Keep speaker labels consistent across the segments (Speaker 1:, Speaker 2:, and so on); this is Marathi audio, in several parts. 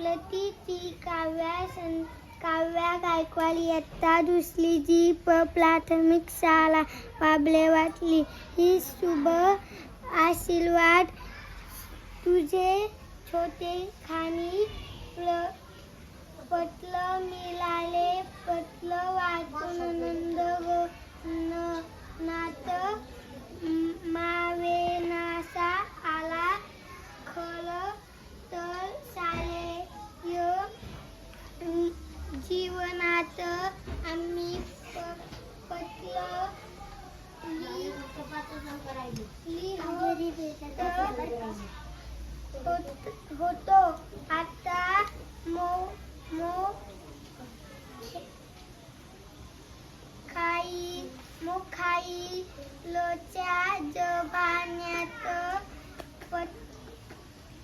Speaker 1: प्रतिती काव्या सं काव्या गायकवाड इयत्ता दुसरी जी प प्राथमिक शाळा बाबले वाटली ही शुभ आशीर्वाद तुझे छोटे खानी प्र पटलं मिळाले. पटलं वाचून आनंद व न नात होतो. आता मो मो खाई मुखाई लोच्या जबान्यात पत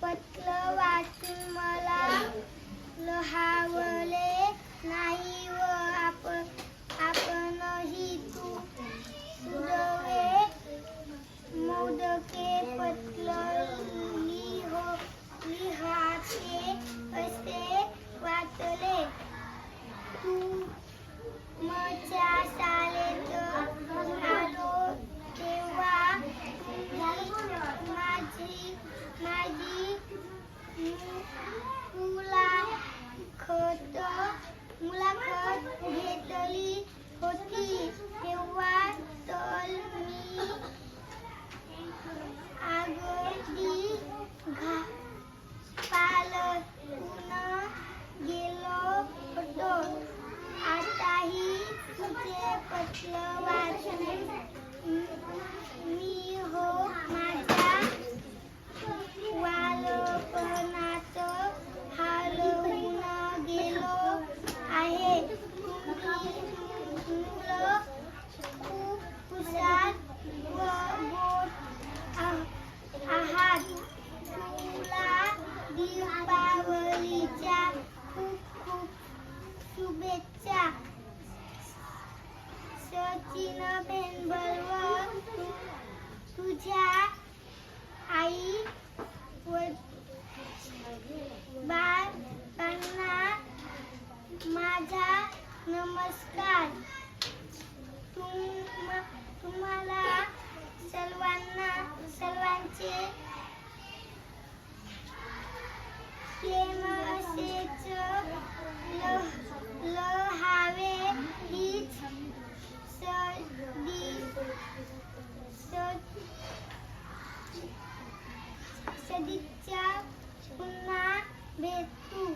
Speaker 1: पतलं वाचून मला लहावले लिहाचे असे वाटले तू मच्या शाळेत आलो तेव्हा माझी माझी तुला मुलाखत घेतली होती तेव्हा तर मी आगोदी घा पालटून गेलो होतो आताही तुझे पत्र वाचून मी हो माझ्या वालपणात हरवून गेलो आहे. मुलं खूप हुशार व गोड सचिन बेनबलवर तुझ्या आई व बाळांना माझा नमस्कार. तुम तुम्हाला सर्वांना sedikit pernah betul